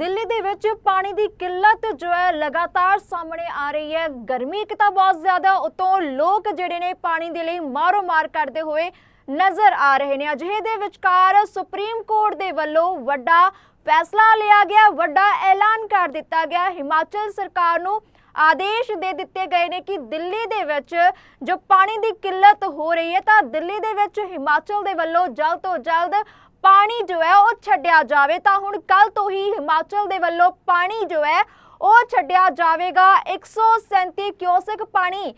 ਦਿੱਲੀ ਦੇ ਵਿੱਚ ਪਾਣੀ ਦੀ ਕਿੱਲਤ ਜੋ ਹੈ ਲਗਾਤਾਰ ਸਾਹਮਣੇ ਆ ਰਹੀ ਹੈ। ਗਰਮੀ ਇੱਕ ਤਾਂ ਬਹੁਤ ਜ਼ਿਆਦਾ, ਉਤੋਂ ਲੋਕ ਜਿਹੜੇ ਨੇ ਪਾਣੀ ਦੇ ਲਈ ਮਾਰੋ ਮਾਰ ਕਰਦੇ ਹੋਏ ਨਜ਼ਰ ਆ ਰਹੇ ਨੇ। ਅਜਿਹੇ ਦੇ ਵਿਚਕਾਰ ਸੁਪਰੀਮ ਕੋਰਟ ਦੇ ਵੱਲੋਂ ਵੱਡਾ ਫੈਸਲਾ ਲਿਆ ਗਿਆ, ਵੱਡਾ ਐਲਾਨ ਕਰ ਦਿੱਤਾ ਗਿਆ। ਹਿਮਾਚਲ ਸਰਕਾਰ ਨੂੰ ਆਦੇਸ਼ ਦੇ ਦਿੱਤੇ ਗਏ ਨੇ ਕਿ ਦਿੱਲੀ ਦੇ ਵਿੱਚ ਜੋ ਪਾਣੀ ਦੀ ਕਿੱਲਤ ਹੋ ਰਹੀ ਹੈ, ਤਾਂ ਦਿੱਲੀ ਦੇ ਵਿੱਚ ਹਿਮਾਚਲ ਦੇ ਵੱਲੋਂ ਜਲਦ ਤੋਂ ਜਲਦ ਪਾਣੀ ਜੋ ਹੈ ਉਹ ਛੱਡਿਆ ਜਾਵੇ, ਤਾਂ ਹੁਣ ਕੱਲ ਤੋਂ ਹੀ ਹਿਮਾਚਲ ਦੇ ਵੱਲੋਂ ਪਾਣੀ ਜੋ ਹੈ ਉਹ ਛੱਡਿਆ ਜਾਵੇਗਾ। 137 ਕਿਊਸਕ ਪਾਣੀ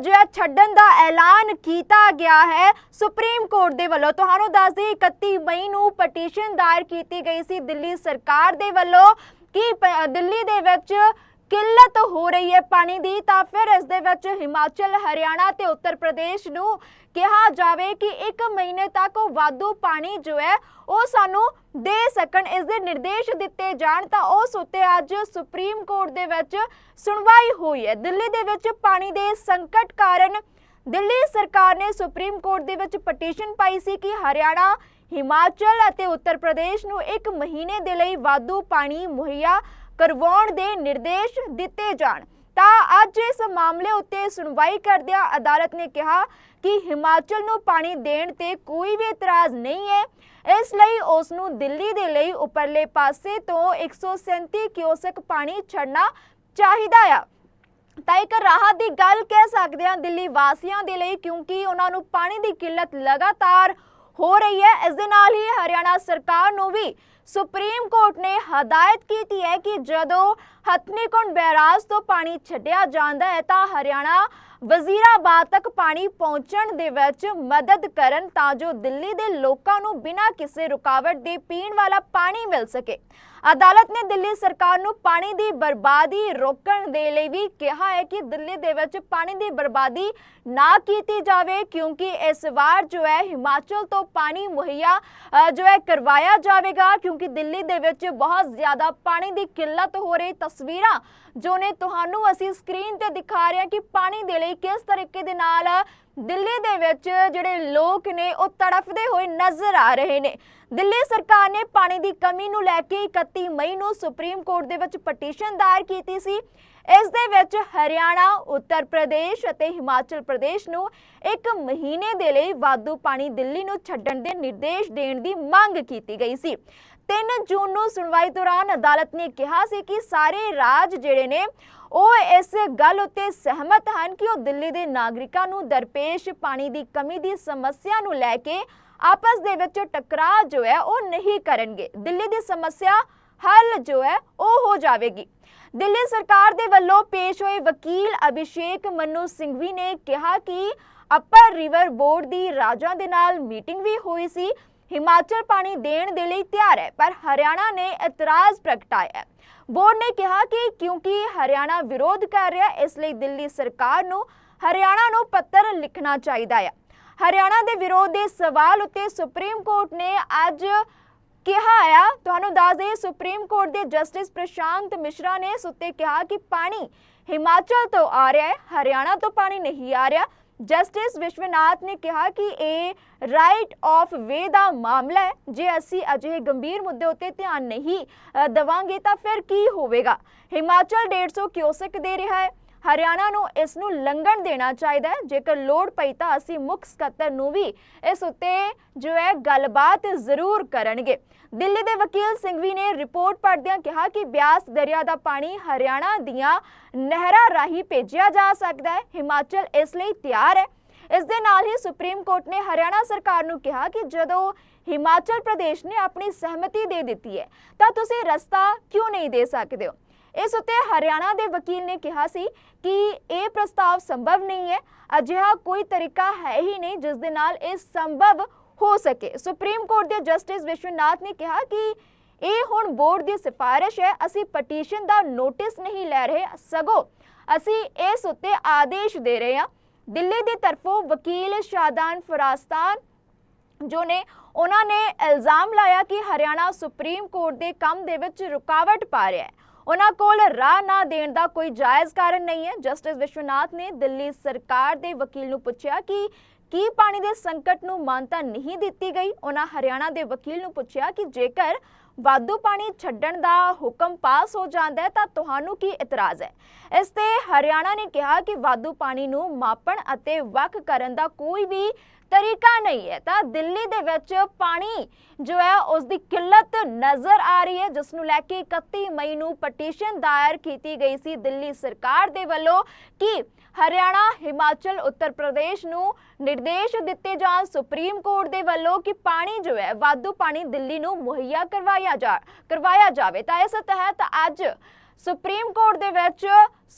ਜੋ ਹੈ ਛੱਡਣ ਦਾ ਐਲਾਨ ਕੀਤਾ ਗਿਆ ਹੈ। ਸੁਪਰੀਮ ਕੋਰਟ ਦੇ ਵੱਲੋਂ ਤੁਹਾਨੂੰ ਦੱਸ ਦਈਏ 31 ਮਈ ਨੂੰ ਪਟੀਸ਼ਨ ਦਾਇਰ ਕੀਤੀ ਗਈ ਸੀ ਦਿੱਲੀ ਸਰਕਾਰ ਦੇ ਵੱਲੋਂ ਕਿ ਦਿੱਲੀ ਦੇ ਵਿੱਚ ਕਿੱਲਤ ਹੋ ਰਹੀ ਹੈ ਪਾਣੀ ਦੀ, ਤਾਂ ਫਿਰ ਇਸ ਦੇ ਵਿੱਚ ਹਿਮਾਚਲ, ਹਰਿਆਣਾ ਤੇ ਉੱਤਰ ਪ੍ਰਦੇਸ਼ ਨੂੰ ਕਿਹਾ ਜਾਵੇ ਕਿ 1 ਮਹੀਨੇ ਤੱਕ ਵਾਧੂ ਪਾਣੀ ਜੋ ਹੈ ਉਹ ਸਾਨੂੰ ਦੇ ਸਕਣ। ਇਸ ਦੇ ਨਿਰਦੇਸ਼ ਦਿੱਤੇ ਜਾਣ ਤਾਂ ਉਸ ਉੱਤੇ ਅੱਜ ਸੁਪਰੀਮ ਕੋਰਟ ਦੇ ਵਿੱਚ ਸੁਣਵਾਈ ਹੋਈ ਹੈ। ਦਿੱਲੀ ਦੇ ਵਿੱਚ ਪਾਣੀ ਦੇ ਸੰਕਟ ਕਾਰਨ ਦਿੱਲੀ ਸਰਕਾਰ ਨੇ ਸੁਪਰੀਮ ਕੋਰਟ ਦੇ ਵਿੱਚ ਪਟੀਸ਼ਨ ਪਾਈ ਸੀ ਕਿ ਹਰਿਆਣਾ, ਹਿਮਾਚਲ ਅਤੇ ਉੱਤਰ ਪ੍ਰਦੇਸ਼ ਨੂੰ 1 ਮਹੀਨੇ ਦੇ ਲਈ ਵਾਧੂ ਪਾਣੀ ਮੁਹੱਈਆ ਕਰਵਾਉਣ ਦੇ ਨਿਰਦੇਸ਼ ਦਿੱਤੇ ਜਾਣ। ਤਾਂ ਅੱਜ ਇਸ ਮਾਮਲੇ ਉੱਤੇ ਸੁਣਵਾਈ ਕਰਦਿਆਂ ਅਦਾਲਤ ਨੇ ਕਿਹਾ ਕਿ ਹਿਮਾਚਲ ਨੂੰ ਪਾਣੀ ਦੇਣ ਤੇ ਕੋਈ ਵੀ ਇਤਰਾਜ਼ ਨਹੀਂ ਹੈ। ਇਸ ਲਈ ਉਸ ਨੂੰ ਦਿੱਲੀ ਦੇ ਲਈ ਉੱਪਰਲੇ ਪਾਸੇ ਤੋਂ 137 ਕਿਊਸਕ ਪਾਣੀ ਛੱਡਣਾ ਚਾਹੀਦਾ ਆ। ਤਾਂ ਇੱਕ ਰਾਹਤ ਦੀ ਗੱਲ ਕਹਿ ਸਕਦੇ ਹਾਂ, ਦਿੱਲੀ ਵਾਸੀਆਂ ਦੇ ਲਈ, ਕਿਉਂਕਿ ਉਹਨਾਂ ਨੂੰ ਪਾਣੀ ਦੀ ਕਿੱਲਤ ਲਗਾਤਾਰ ਹੋ ਰਹੀ ਹੈ। ਇਸ ਦੇ ਨਾਲ ਹੀ ਹਰਿਆਣਾ ਸਰਕਾਰ ਨੂੰ ਵੀ ਸੁਪਰੀਮ ਕੋਰਟ ਨੇ ਹਦਾਇਤ ਕੀਤੀ ਹੈ ਕਿ ਜਦੋਂ ਹਥਨੀਕੁੰਡ ਬੈਰਾਜ ਤੋਂ ਪਾਣੀ ਛੱਡਿਆ ਜਾਂਦਾ ਹੈ ਤਾਂ ਹਰਿਆਣਾ ਵਜ਼ੀਰਾਬਾਦ ਤੱਕ ਪਾਣੀ ਪਹੁੰਚਣ ਦੇ ਵਿੱਚ ਮਦਦ ਕਰਨ ਤਾਂ ਜੋ ਦਿੱਲੀ ਦੇ ਲੋਕਾਂ ਨੂੰ ਬਿਨਾਂ ਕਿਸੇ ਰੁਕਾਵਟ ਦੇ ਪੀਣ ਵਾਲਾ ਪਾਣੀ ਮਿਲ ਸਕੇ। ਅਦਾਲਤ ਨੇ ਦਿੱਲੀ ਸਰਕਾਰ ਨੂੰ ਪਾਣੀ ਦੀ ਬਰਬਾਦੀ ਰੋਕਣ ਦੇ ਲਈ ਵੀ ਕਿਹਾ ਹੈ ਕਿ ਦਿੱਲੀ ਦੇ ਵਿੱਚ ਪਾਣੀ ਦੀ ਬਰਬਾਦੀ ਨਾ ਕੀਤੀ ਜਾਵੇ ਕਿਉਂਕਿ ਇਸ ਵਾਰ ਜੋ ਹੈ ਹਿਮਾਚਲ ਤੋਂ ਪਾਣੀ ਮੁਹੱਈਆ ਜੋ ਹੈ ਕਰਵਾਇਆ ਜਾਵੇਗਾ ਕਿਉਂਕਿ ਦਿੱਲੀ ਦੇ ਵਿੱਚ ਬਹੁਤ ਜ਼ਿਆਦਾ ਪਾਣੀ ਦੀ ਕਿੱਲਤ ਹੋ ਰਹੀ ਤਸਵੀਰਾਂ ਜੋ ਨੇ ਤੁਹਾਨੂੰ ਅਸੀਂ ਸਕਰੀਨ ਤੇ ਦਿਖਾ ਰਹੇ ਹਾਂ ਕਿ ਪਾਣੀ ਦੇ ਲਈ ਕਿਸ ਤਰੀਕੇ ਦੇ ਨਾਲ ਦਿੱਲੀ ਦੇ ਵਿੱਚ ਜਿਹੜੇ ਲੋਕ ਨੇ ਉਹ ਤੜਫਦੇ ਹੋਏ ਨਜ਼ਰ ਆ ਰਹੇ ਨੇ? ਦਿੱਲੀ ਸਰਕਾਰ ਨੇ ਪਾਣੀ ਦੀ ਕਮੀ ਨੂੰ ਲੈ ਕੇ 31 ਮਈ ਨੂੰ ਸੁਪਰੀਮ ਕੋਰਟ ਦੇ ਵਿੱਚ ਪਟੀਸ਼ਨ ਦਾਇਰ ਕੀਤੀ ਸੀ। ਇਸ ਦੇ ਵਿੱਚ ਹਰਿਆਣਾ, ਉੱਤਰ ਪ੍ਰਦੇਸ਼ ਅਤੇ ਹਿਮਾਚਲ ਪ੍ਰਦੇਸ਼ ਨੂੰ ਇੱਕ ਮਹੀਨੇ ਦੇ ਲਈ ਵਾਧੂ ਪਾਣੀ ਦਿੱਲੀ ਨੂੰ ਛੱਡਣ ਦੇ ਨਿਰਦੇਸ਼ ਦੇਣ ਦੀ ਮੰਗ ਕੀਤੀ ਗਈ ਸੀ। 3 ਜੂਨ ਨੂੰ ਸੁਣਵਾਈ ਦੌਰਾਨ ਅਦਾਲਤ ਨੇ ਕਿਹਾ ਸੀ ਕਿ ਸਾਰੇ ਰਾਜ ਜਿਹੜੇ ਨੇ, ਉਹ ਇਸ ਗੱਲ ਉੱਤੇ ਸਹਿਮਤ ਹਨ ਕਿ ਉਹ ਦਿੱਲੀ ਦੇ ਨਾਗਰਿਕਾਂ ਨੂੰ ਦਰਪੇਸ਼ ਪਾਣੀ ਦੀ ਕਮੀ ਦੀ ਸਮੱਸਿਆ ਨੂੰ ਲੈ ਕੇ ਆਪਸ ਦੇ ਵਿੱਚ ਟਕਰਾਅ ਜੋ ਹੈ, ਉਹ ਨਹੀਂ ਕਰਨਗੇ। ਦਿੱਲੀ ਦੀ ਸਮੱਸਿਆ ਹੱਲ ਜੋ ਹੈ, ਉਹ ਹੋ ਜਾਵੇਗੀ। ਦਿੱਲੀ ਸਰਕਾਰ ਦੇ ਵੱਲੋਂ ਪੇਸ਼ ਹੋਏ ਵਕੀਲ ਅਭਿਸ਼ੇਕ ਮਨੂ ਸਿੰਘਵੀ ਨੇ ਕਿਹਾ ਕਿ ਅਪਰ ਰਿਵਰ ਬੋਰਡ ਦੀ ਰਾਜਾਂ ਦੇ ਨਾਲ ਮੀਟਿੰਗ ਵੀ ਹੋਈ ਸੀ ਹਿਮਾਚਲ ਪਾਣੀ ਦੇਣ ਦੇ ਲਈ ਤਿਆਰ ਹੈ, ਪਰ ਹਰਿਆਣਾ ਨੇ ਇਤਰਾਜ਼ ਪ੍ਰਗਟਾਇਆ ਹੈ। ਬੋਰਡ ਨੇ ਕਿਹਾ ਕਿ ਕਿਉਂਕਿ ਹਰਿਆਣਾ ਵਿਰੋਧ ਕਰ ਰਿਹਾ, ਇਸ ਲਈ ਦਿੱਲੀ ਸਰਕਾਰ ਨੂੰ ਹਰਿਆਣਾ ਨੂੰ ਪੱਤਰ ਲਿਖਣਾ ਚਾਹੀਦਾ ਹੈ। ਹਰਿਆਣਾ ਦੇ ਵਿਰੋਧ ਦੇ ਸਵਾਲ ਉੱਤੇ ਸੁਪਰੀਮ ਕੋਰਟ ਨੇ ਅੱਜ ਕਿਹਾ ਆ, ਤੁਹਾਨੂੰ ਦੱਸ ਦੇਈਏ, ਸੁਪਰੀਮ ਕੋਰਟ ਦੇ ਜਸਟਿਸ ਪ੍ਰਸ਼ਾਂਤ ਮਿਸ਼ਰਾ ਨੇ ਇਸ ਉੱਤੇ ਕਿਹਾ ਕਿ ਪਾਣੀ ਹਿਮਾਚਲ ਤੋਂ ਆ ਰਿਹਾ ਹੈ, ਹਰਿਆਣਾ ਤੋਂ ਪਾਣੀ ਨਹੀਂ ਆ ਰਿਹਾ। ਜਸਟਿਸ ਵਿਸ਼ਵਨਾਥ ਨੇ ਕਿਹਾ ਕਿ ਇਹ ਰਾਈਟ ਆਫ ਵੇ ਦਾ ਮਾਮਲਾ ਹੈ। ਜੇ ਅਸੀਂ ਅਜਿਹੇ ਗੰਭੀਰ ਮੁੱਦੇ ਉੱਤੇ ਧਿਆਨ ਨਹੀਂ ਅ, ਦੇਵਾਂਗੇ ਤਾਂ ਫਿਰ ਕੀ ਹੋਵੇਗਾ? ਹਿਮਾਚਲ 150 ਕਿਊਸਕ ਦੇ ਰਿਹਾ ਹੈ। ਹਰਿਆਣਾ ਨੂੰ ਇਸ ਨੂੰ ਲੰਘਣ ਦੇਣਾ ਚਾਹੀਦਾ ਹੈ। ਜੇਕਰ ਲੋੜ ਪਈ ਤਾਂ ਅਸੀਂ ਮੁੱਖ ਸਕੱਤਰ ਨੂੰ ਵੀ ਇਸ ਉੱਤੇ ਜੋ ਹੈ ਗੱਲਬਾਤ ਜ਼ਰੂਰ ਕਰਨਗੇ। ਦਿੱਲੀ ਦੇ ਵਕੀਲ ਸਿੰਘਵੀ ਨੇ ਰਿਪੋਰਟ ਪੜ੍ਹਦਿਆਂ ਕਿਹਾ ਕਿ ਬਿਆਸ ਦਰਿਆ ਦਾ ਪਾਣੀ ਹਰਿਆਣਾ ਦੀਆਂ ਨਹਿਰਾਂ ਰਾਹੀਂ ਭੇਜਿਆ ਜਾ ਸਕਦਾ ਹੈ। ਹਿਮਾਚਲ ਇਸ ਲਈ ਤਿਆਰ ਹੈ। ਇਸ ਦੇ ਨਾਲ ਹੀ ਸੁਪਰੀਮ ਕੋਰਟ ਨੇ ਹਰਿਆਣਾ ਸਰਕਾਰ ਨੂੰ ਕਿਹਾ ਕਿ ਜਦੋਂ ਹਿਮਾਚਲ ਪ੍ਰਦੇਸ਼ ਨੇ ਆਪਣੀ ਸਹਿਮਤੀ ਦੇ ਦਿੱਤੀ ਹੈ, ਤਾਂ ਤੁਸੀਂ ਰਸਤਾ ਕਿਉਂ ਨਹੀਂ ਦੇ ਸਕਦੇ ਹੋ? ਇਸ ਉੱਤੇ ਹਰਿਆਣਾ ਦੇ ਵਕੀਲ ਨੇ ਕਿਹਾ ਸੀ ਕਿ ਇਹ ਪ੍ਰਸਤਾਵ ਸੰਭਵ ਨਹੀਂ ਹੈ, ਅਜਿਹਾ ਕੋਈ ਤਰੀਕਾ ਹੈ ਹੀ ਨਹੀਂ ਜਿਸ ਦੇ ਨਾਲ ਇਹ ਸੰਭਵ ਹੋ ਸਕੇ। ਸੁਪਰੀਮ ਕੋਰਟ ਦੇ ਜਸਟਿਸ ਵਿਸ਼ਵਨਾਥ ਨੇ ਕਿਹਾ ਕਿ ਇਹ ਹੁਣ ਬੋਰਡ ਦੀ ਸਿਫਾਰਿਸ਼ ਹੈ, ਅਸੀਂ ਪਟੀਸ਼ਨ ਦਾ ਨੋਟਿਸ ਨਹੀਂ ਲੈ ਰਹੇ, ਸਗੋਂ ਅਸੀਂ ਇਸ ਉੱਤੇ ਆਦੇਸ਼ ਦੇ ਰਹੇ ਹਾਂ। ਦਿੱਲੀ ਦੀ ਤਰਫੋਂ ਵਕੀਲ ਸ਼ਾਦਾਨ ਫਰਾਸਤਾਨ, ਜੋ ਨੇ ਉਹਨਾਂ ਨੇ ਇਲਜ਼ਾਮ ਲਾਇਆ ਕਿ ਹਰਿਆਣਾ ਸੁਪਰੀਮ ਕੋਰਟ ਦੇ ਕੰਮ ਦੇ ਵਿੱਚ ਰੁਕਾਵਟ ਪਾ ਰਿਹਾ ਹੈ। ਉਹਨਾਂ ਕੋਲ ਰਾਹ ਨਾ ਦੇਣ ਦਾ ਕੋਈ ਜਾਇਜ਼ ਕਾਰਨ ਨਹੀਂ ਹੈ। ਜਸਟਿਸ ਵਿਸ਼ਵਨਾਥ ਨੇ ਦਿੱਲੀ ਸਰਕਾਰ ਦੇ ਵਕੀਲ ਨੂੰ ਪੁੱਛਿਆ ਕਿ ਕੀ ਪਾਣੀ ਦੇ ਸੰਕਟ ਨੂੰ ਮਾਨਤਾ ਨਹੀਂ ਦਿੱਤੀ ਗਈ। ਉਹਨਾਂ ਹਰਿਆਣਾ ਦੇ ਵਕੀਲ ਨੂੰ ਪੁੱਛਿਆ ਕਿ ਜੇਕਰ ਵਾਧੂ ਪਾਣੀ ਛੱਡਣ ਦਾ ਹੁਕਮ ਪਾਸ ਹੋ ਜਾਂਦਾ ਹੈ, ਤਾਂ ਤੁਹਾਨੂੰ ਕੀ ਇਤਰਾਜ਼ ਹੈ? ਇਸ ਤੇ ਹਰਿਆਣਾ ਨੇ ਕਿਹਾ ਕਿ ਵਾਧੂ ਪਾਣੀ ਨੂੰ ਮਾਪਣ ਅਤੇ ਵੱਖ ਕਰਨ ਦਾ ਕੋਈ ਵੀ ਤਰੀਕਾ ਨਹੀਂ ਹੈ। ਤਾਂ ਦਿੱਲੀ ਦੇ ਵਿੱਚ ਪਾਣੀ ਜੋ ਹੈ ਉਸ ਦੀ ਕਿੱਲਤ ਨਜ਼ਰ ਆ ਰਹੀ ਹੈ ਜਿਸ ਨੂੰ ਲੈ ਕੇ 31 ਮਈ ਨੂੰ ਪਟੀਸ਼ਨ ਦਾਇਰ ਕੀਤੀ ਗਈ ਸੀ ਦਿੱਲੀ ਸਰਕਾਰ ਦੇ ਵੱਲੋਂ ਕਿ ਹਰਿਆਣਾ, ਹਿਮਾਚਲ, ਉੱਤਰ ਪ੍ਰਦੇਸ਼ ਨੂੰ ਨਿਰਦੇਸ਼ ਦਿੱਤੇ ਜਾਣ। ਸੁਪਰੀਮ ਕੋਰਟ ਦੇ ਵੱਲੋਂ ਕਿ ਪਾਣੀ ਜੋ ਹੈ, ਵਾਧੂ ਪਾਣੀ ਦਿੱਲੀ ਨੂੰ ਮੁਹੱਈਆ ਕਰਵਾਇਆ ਜਾ, ਕਰਵਾਇਆ ਜਾਵੇ। ਤਾਂ ਇਸ ਤਹਿਤ ਅੱਜ ਸੁਪਰੀਮ ਕੋਰਟ ਦੇ ਵਿੱਚ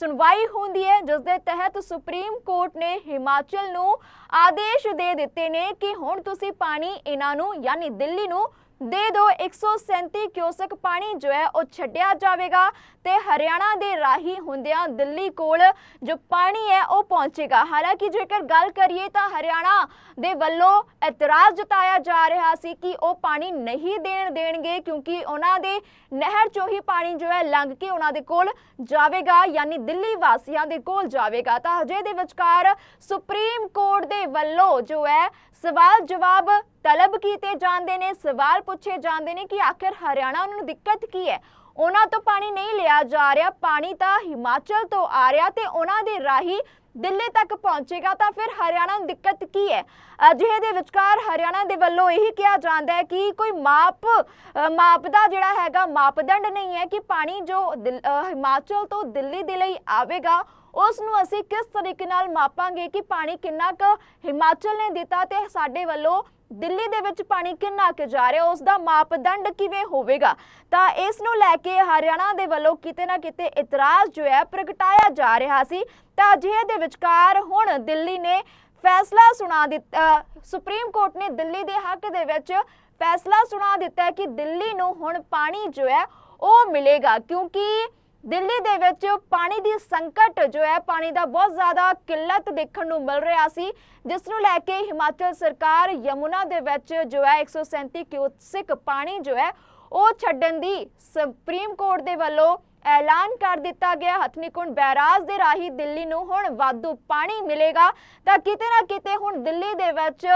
ਸੁਣਵਾਈ ਹੁੰਦੀ ਹੈ, ਜਿਸ ਦੇ ਤਹਿਤ ਸੁਪਰੀਮ ਕੋਰਟ ਨੇ ਹਿਮਾਚਲ ਨੂੰ ਆਦੇਸ਼ ਦੇ ਦਿੱਤੇ ਨੇ ਕਿ ਹੁਣ ਤੁਸੀਂ ਪਾਣੀ ਇਹਨਾਂ ਨੂੰ, ਯਾਨੀ ਦਿੱਲੀ ਨੂੰ ਦੇ ਦਿਓ 137 ਕਿਊਸਕ ਪਾਣੀ ਜੋ ਹੈ ਉਹ ਛੱਡਿਆ ਜਾਵੇਗਾ ਤੇ ਹਰਿਆਣਾ ਦੇ ਰਾਹੀ ਹੁੰਦਿਆਂ ਦਿੱਲੀ ਕੋਲ ਜੋ ਪਾਣੀ ਹੈ ਉਹ ਪਹੁੰਚੇਗਾ। ਹਾਲਾਂਕਿ ਜੇਕਰ ਗੱਲ ਕਰੀਏ ਤਾਂ ਹਰਿਆਣਾ ਦੇ ਵੱਲੋਂ ਇਤਰਾਜ਼ ਜਤਾਇਆ ਜਾ ਰਿਹਾ ਸੀ ਕਿ ਉਹ ਪਾਣੀ ਨਹੀਂ ਦੇਣ ਦੇਣਗੇ ਕਿਉਂਕਿ ਉਹਨਾਂ ਦੇ ਨਹਿਰ ਚੋਂ ਹੀ ਪਾਣੀ ਜੋ ਹੈ ਲੰਘ ਕੇ ਉਹਨਾਂ ਦੇ ਕੋਲ ਜਾਵੇਗਾ, ਯਾਨੀ ਦਿੱਲੀ ਵਾਸੀਆਂ ਦੇ ਕੋਲ ਜਾਵੇਗਾ। ਤਾਂ ਹਜੇ ਦੇ ਵਿਚਕਾਰ ਸੁਪਰੀਮ ਕੋਰਟ ਦੇ ਵੱਲੋਂ ਜੋ ਹੈ ਸਵਾਲ ਜਵਾਬ ਤਲਬ ਕੀਤੇ ਜਾਂਦੇ ਨੇ। ਸਵਾਲ ਪੁੱਛੇ ਜਾਂਦੇ ਨੇ ਕਿ ਆਖਿਰ ਹਰਿਆਣਾ ਨੂੰ ਦਿੱਕਤ ਕੀ ਹੈ? ਉਹਨਾਂ ਤੋਂ ਪਾਣੀ ਨਹੀਂ ਲਿਆ ਜਾ ਰਿਹਾ, ਪਾਣੀ ਤਾਂ ਹਿਮਾਚਲ ਤੋਂ ਆ ਰਿਹਾ ਤੇ ਉਹਨਾਂ ਦੇ ਰਾਹੀ ਦਿੱਲੀ ਤੱਕ ਪਹੁੰਚੇਗਾ ਤਾਂ ਫਿਰ ਹਰਿਆਣਾ ਨੂੰ ਦਿੱਕਤ ਕੀ ਹੈ? ਅਜਿਹੇ ਦੇ ਵਿਚਕਾਰ ਹਰਿਆਣਾ ਦੇ ਵੱਲੋਂ ਇਹੀ ਕਿਹਾ ਜਾਂਦਾ ਹੈ ਕਿ ਕੋਈ ਮਾਪ ਮਾਪ ਦਾ ਜਿਹੜਾ ਹੈਗਾ ਮਾਪਦੰਡ ਨਹੀਂ ਹੈ ਕਿ ਪਾਣੀ ਜੋ ਹਿਮਾਚਲ ਤੋਂ ਦਿੱਲੀ ਦੇ ਲਈ ਆਵੇਗਾ ਉਸ ਨੂੰ ਅਸੀਂ ਕਿਸ ਤਰੀਕੇ ਨਾਲ ਮਾਪਾਂਗੇ ਕਿ ਪਾਣੀ ਕਿੰਨਾ ਕੁ ਹਿਮਾਚਲ ਨੇ ਦਿੱਤਾ ਤੇ ਸਾਡੇ ਵੱਲੋਂ ਦਿੱਲੀ ਦੇ ਵਿੱਚ ਪਾਣੀ ਕਿੰਨਾ ਕੁ ਜਾ ਰਿਹਾ ਉਸ ਦਾ ਮਾਪਦੰਡ ਕਿਵੇਂ ਹੋਵੇਗਾ? ਤਾਂ ਇਸ ਨੂੰ ਲੈ ਕੇ ਹਰਿਆਣਾ ਦੇ ਵੱਲੋਂ ਕਿਤੇ ਨਾ ਕਿਤੇ ਇਤਰਾਜ਼ ਜੋ ਹੈ, ਪ੍ਰਗਟਾਇਆ ਜਾ ਰਿਹਾ ਸੀ। ਤਾਂ ਅਜਿਹੇ ਦੇ ਵਿਚਕਾਰ ਹੁਣ ਦਿੱਲੀ ਨੇ ਫੈਸਲਾ ਸੁਣਾ ਦਿੱਤਾ ਸੁਪਰੀਮ ਕੋਰਟ ਨੇ ਦਿੱਲੀ ਦੇ ਹੱਕ ਦੇ ਵਿੱਚ ਫੈਸਲਾ ਸੁਣਾ ਦਿੱਤਾ ਕਿ ਦਿੱਲੀ ਨੂੰ ਹੁਣ ਪਾਣੀ ਜੋ ਹੈ, ਉਹ ਮਿਲੇਗਾ। ਕਿਉਂਕਿ ਦਿੱਲੀ ਦੇ ਵਿੱਚ ਪਾਣੀ ਦੀ ਸੰਕਟ ਜੋ ਹੈ, ਪਾਣੀ ਦਾ ਬਹੁਤ ਜ਼ਿਆਦਾ ਕਿੱਲਤ ਦੇਖਣ ਨੂੰ ਮਿਲ ਰਿਹਾ ਸੀ, ਜਿਸ ਨੂੰ ਲੈ ਕੇ ਹਿਮਾਚਲ ਸਰਕਾਰ ਯਮੁਨਾ ਦੇ ਵਿੱਚ ਜੋ ਹੈ 137 ਕਿਊਸਿਕ ਪਾਣੀ ਜੋ ਹੈ, ਉਹ ਛੱਡਣ ਦੀ ਸੁਪਰੀਮ ਕੋਰਟ ਦੇ ਵੱਲੋਂ ਐਲਾਨ ਕਰ ਦਿੱਤਾ ਗਿਆ। ਹਥਨੀਕੁੰਡ ਬੈਰਾਜ ਦੇ ਰਾਹੀਂ ਦਿੱਲੀ ਨੂੰ ਹੁਣ ਵਾਧੂ ਪਾਣੀ ਮਿਲੇਗਾ। ਤਾਂ ਕਿਤੇ ਨਾ ਕਿਤੇ ਹੁਣ ਦਿੱਲੀ ਦੇ ਵਿੱਚ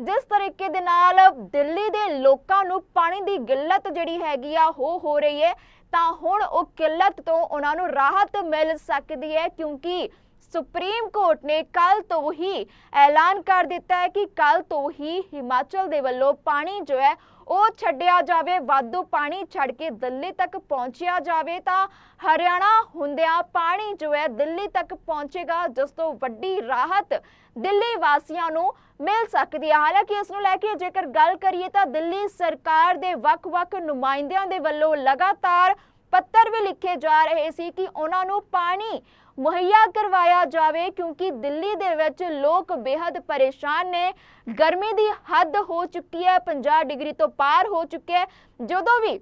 ਜਿਸ ਤਰੀਕੇ ਦੇ ਨਾਲ ਦਿੱਲੀ ਦੇ ਲੋਕਾਂ ਨੂੰ ਪਾਣੀ ਦੀ ਗਿੱਲਤ ਜਿਹੜੀ ਹੈਗੀ ਆ ਹੋ ਹੋ ਰਹੀ ਹੈ। ਤਾਂ ਹੁਣ ਉਹ ਕਿੱਲਤ ਤੋਂ ਉਹਨਾਂ ਨੂੰ ਰਾਹਤ ਮਿਲ ਸਕਦੀ ਹੈ ਕਿਉਂਕਿ ਸੁਪਰੀਮ ਕੋਰਟ ਨੇ ਕੱਲ ਤੋਂ ਹੀ ਐਲਾਨ ਕਰ ਦਿੱਤਾ ਹੈ ਕਿ ਕੱਲ ਤੋਂ ਹੀ ਹਿਮਾਚਲ ਦੇ ਵੱਲੋਂ ਪਾਣੀ ਜੋ ਹੈ ਉਹ ਛੱਡਿਆ ਜਾਵੇ, ਵਾਧੂ ਪਾਣੀ ਛੱਡ ਕੇ ਦਿੱਲੀ ਤੱਕ ਪਹੁੰਚਿਆ ਜਾਵੇ ਤਾਂ ਹਰਿਆਣਾ ਹੁੰਦਿਆਂ ਪਾਣੀ ਜੋ ਹੈ ਦਿੱਲੀ ਤੱਕ ਪਹੁੰਚੇਗਾ, ਜਿਸ ਤੋਂ ਵੱਡੀ ਰਾਹਤ ਦਿੱਲੀ ਵਾਸੀਆਂ ਨੂੰ ਮਿਲ ਸਕਦੀ ਹੈ। ਹਾਲਾਂਕਿ ਇਸ ਨੂੰ ਲੈ ਕੇ ਜੇਕਰ ਗੱਲ ਕਰੀਏ ਤਾਂ ਦਿੱਲੀ ਸਰਕਾਰ ਦੇ ਵੱਖ-ਵੱਖ ਨੁਮਾਇੰਦਿਆਂ ਦੇ ਵੱਲੋਂ ਲਗਾਤਾਰ ਪੱਤਰ ਵੀ ਲਿਖੇ ਜਾ ਰਹੇ ਸੀ ਕਿ ਉਹਨਾਂ ਨੂੰ ਪਾਣੀ ਮੁਹੱਈਆ ਕਰਵਾਇਆ ਜਾਵੇ ਕਿਉਂਕਿ ਦਿੱਲੀ ਦੇ ਵਿੱਚ ਲੋਕ ਬੇहद ਪਰੇਸ਼ਾਨ ਨੇ। ਗਰਮੀ ਦੀ ਹੱਦ ਹੋ ਚੁੱਕੀ ਹੈ 50 ਡਿਗਰੀ ਤੋਂ ਪਾਰ ਹੋ ਚੁੱਕਿਆ ਹੈ। ਜਦੋਂ ਵੀ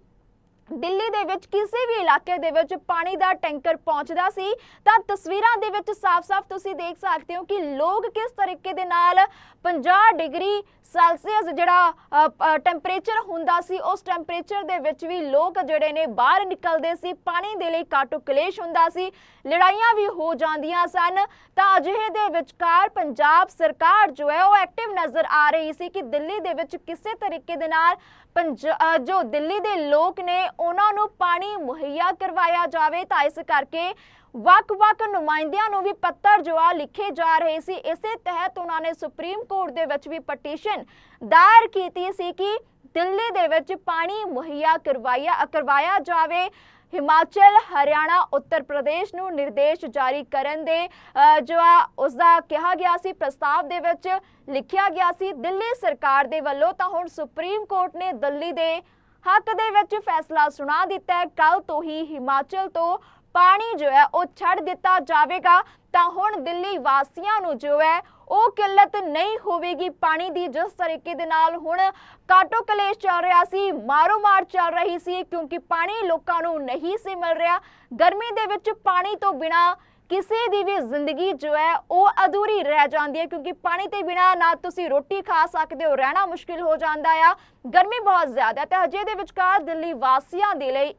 ਦਿੱਲੀ ਦੇ ਵਿੱਚ ਕਿਸੇ ਵੀ ਇਲਾਕੇ ਦੇ ਵਿੱਚ ਪਾਣੀ ਦਾ ਟੈਂਕਰ ਪਹੁੰਚਦਾ ਸੀ, ਤਾਂ ਤਸਵੀਰਾਂ ਦੇ ਵਿੱਚ ਸਾਫ਼-ਸਾਫ਼ ਤੁਸੀਂ ਦੇਖ ਸਕਦੇ ਹੋ ਕਿ ਲੋਕ ਕਿਸ ਤਰੀਕੇ ਦੇ ਨਾਲ 50 ਡਿਗਰੀ ਸੈਲਸੀਅਸ ਜਿਹੜਾ ਟੈਂਪਰੇਚਰ ਹੁੰਦਾ ਸੀ, ਉਸ ਟੈਂਪਰੇਚਰ ਦੇ ਵਿੱਚ ਵੀ ਲੋਕ ਜਿਹੜੇ ਨੇ ਬਾਹਰ ਨਿਕਲਦੇ ਸੀ, ਪਾਣੀ ਦੇ ਲਈ ਕਾਟੋ ਕਲੇਸ਼ ਹੁੰਦਾ ਸੀ, ਲੜਾਈਆਂ ਵੀ ਹੋ ਜਾਂਦੀਆਂ ਸਨ, ਤਾਂ ਅਜਿਹੇ ਦੇ ਵਿਚਕਾਰ ਪੰਜਾਬ ਸਰਕਾਰ ਜੋ ਹੈ, ਉਹ ਐਕਟਿਵ ਨਜ਼ਰ ਆ ਰਹੀ ਸੀ ਕਿ ਦਿੱਲੀ ਦੇ ਵਿੱਚ ਕਿਸੇ ਤਰੀਕੇ ਦੇ ਨਾਲ ਜੋ ਦਿੱਲੀ ਦੇ ਲੋਕ ਨੇ, ਉਹਨਾਂ ਨੂੰ ਪਾਣੀ ਮੁਹੱਈਆ ਕਰਵਾਇਆ ਜਾਵੇ, ਤਾਂ ਇਸ ਕਰਕੇ ਵੱਖ-ਵੱਖ ਨੁਮਾਇੰਦਿਆਂ ਨੂੰ ਵੀ ਪੱਤਰ ਜੋ ਆ ਲਿਖੇ ਜਾ ਰਹੇ ਸੀ। ਇਸੇ ਤਹਿਤ ਉਹਨਾਂ ਨੇ ਸੁਪਰੀਮ ਕੋਰਟ ਦੇ ਵਿੱਚ ਵੀ ਪਟੀਸ਼ਨ ਦਾਇਰ ਕੀਤੀ ਸੀ ਕਿ ਦਿੱਲੀ ਦੇ ਵਿੱਚ ਪਾਣੀ ਮੁਹੱਈਆ ਕਰਵਾਇਆ ਕਰਵਾਇਆ ਜਾਵੇ। ਹਿਮਾਚਲ ਹਰਿਆਣਾ ਉੱਤਰ ਪ੍ਰਦੇਸ਼ ਨੂੰ ਨਿਰਦੇਸ਼ ਜਾਰੀ ਕਰਨ ਦੇ ਅ, ਜੋ ਆ ਉਸ ਦਾ ਕਿਹਾ ਗਿਆ ਸੀ ਪ੍ਰਸਤਾਵ ਦੇ ਵਿੱਚ ਲਿਖਿਆ ਗਿਆ ਸੀ ਦਿੱਲੀ ਸਰਕਾਰ ਦੇ ਵੱਲੋਂ ਤਾਂ ਹੁਣ ਸੁਪਰੀਮ ਕੋਰਟ ਨੇ ਦਿੱਲੀ ਦੇ ਹੱਕ ਦੇ ਵਿੱਚ ਫੈਸਲਾ ਸੁਣਾ ਦਿੱਤਾ ਹੈ। ਕੱਲ ਤੋਂ ਹੀ ਹਿਮਾਚਲ ਤੋਂ ਪਾਣੀ ਜੋ ਹੈ ਉਹ ਛੱਡ ਦਿੱਤਾ ਜਾਵੇਗਾ, ਤਾਂ ਹੁਣ ਦਿੱਲੀ ਵਾਸੀਆਂ ਨੂੰ ਜੋ ਹੈ ਉਹ ਕਿੱਲਤ ਨਹੀਂ ਹੋਵੇਗੀ ਪਾਣੀ ਦੀ, ਜਿਸ ਤਰੀਕੇ ਦੇ ਨਾਲ ਹੁਣ ਕਾਟੋ ਕਲੇਸ਼ ਚੱਲ ਰਿਹਾ ਸੀ ਮਾਰੋ ਮਾਰ ਚੱਲ ਰਹੀ ਸੀ, ਕਿਉਂਕਿ ਪਾਣੀ ਲੋਕਾਂ ਨੂੰ ਨਹੀਂ ਸੀ ਮਿਲ ਰਿਹਾ। ਗਰਮੀ ਦੇ ਵਿੱਚ ਪਾਣੀ ਤੋਂ ਬਿਨਾ ਕਿਸੇ ਦੀ ਵੀ ਜ਼ਿੰਦਗੀ ਜੋ ਹੈ ਉਹ ਅਧੂਰੀ ਰਹਿ ਜਾਂਦੀ ਹੈ, ਕਿਉਂਕਿ ਪਾਣੀ ਤੇ ਬਿਨਾ ਨਾ ਤੁਸੀਂ ਰੋਟੀ ਖਾ ਸਕਦੇ ਹੋ, ਰਹਿਣਾ ਮੁਸ਼ਕਿਲ ਹੋ ਜਾਂਦਾ ਆ। ਗਰਮੀ ਬਹੁਤ ਜ਼ਿਆਦਾ ਹੈ, ਤੇ ਅਜੇ ਦੇ ਵਿਚਕਾਰ ਦਿੱਲੀ ਵਾਸੀਆਂ ਦੇ ਲਈ